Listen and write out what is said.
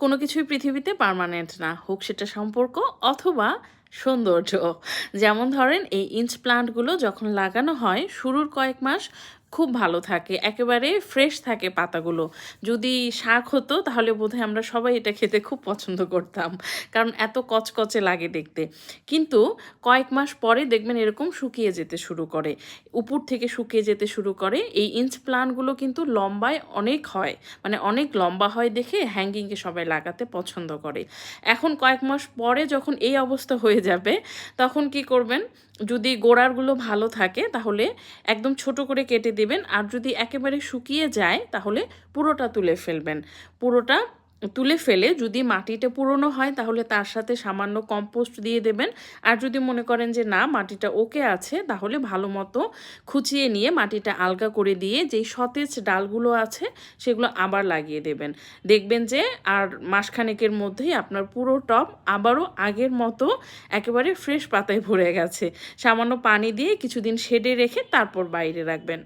কোনো কিছুই পৃথিবীতে পারমানেন্ট না হোক সেটা সম্পর্ক অথবা সৌন্দর্য। যেমন ধরেন, এই ইঞ্চ প্লান্টগুলো যখন লাগানো হয়, শুরুর কয়েক মাস খুব ভালো থাকে, একেবারে ফ্রেশ থাকে পাতাগুলো। যদি শাক হতো, তাহলে বোধহয় আমরা সবাই এটা খেতে খুব পছন্দ করতাম, কারণ এত কচকচে লাগে দেখতে। কিন্তু কয়েক মাস পরে দেখবেন এরকম শুকিয়ে যেতে শুরু করে, উপর থেকে শুকিয়ে যেতে শুরু করে। এই ইঞ্চ প্লান্টগুলো কিন্তু লম্বায় অনেক হয় মানে অনেক লম্বা হয় দেখে হ্যাঙ্গিংকে সবাই লাগাতে পছন্দ করে। এখন কয়েক মাস পরে যখন এই অবস্থা হয়ে যাবে। তখন কি করবেন? যদি গোড়ারগুলো ভালো থাকে, তাহলে একদম ছোট করে কেটে দেবেন। আর যদি একেবারে শুকিয়ে যায়, তাহলে পুরোটা তুলে ফেলবেন। পুরোটা তুলে ফেলে, যদি মাটিটা পুরনো হয় তাহলে তার সাথে সামান্য কম্পোস্ট দিয়ে দেবেন। আর যদি মনে করেন যে না, মাটিটা ওকে আছে, তাহলে ভালো মতো খুঁচিয়ে নিয়ে মাটিটা আলগা করে দিয়ে যেই সতেজ ডালগুলো আছে সেগুলো আবার লাগিয়ে দেবেন। দেখবেন যে আর মাসখানেকের মধ্যেই আপনার পুরো টব আবারও আগের মতো একেবারে ফ্রেশ পাতায় ভরে গেছে। সামান্য পানি দিয়ে কিছুদিন শেডে রেখে তারপর বাইরে রাখবেন।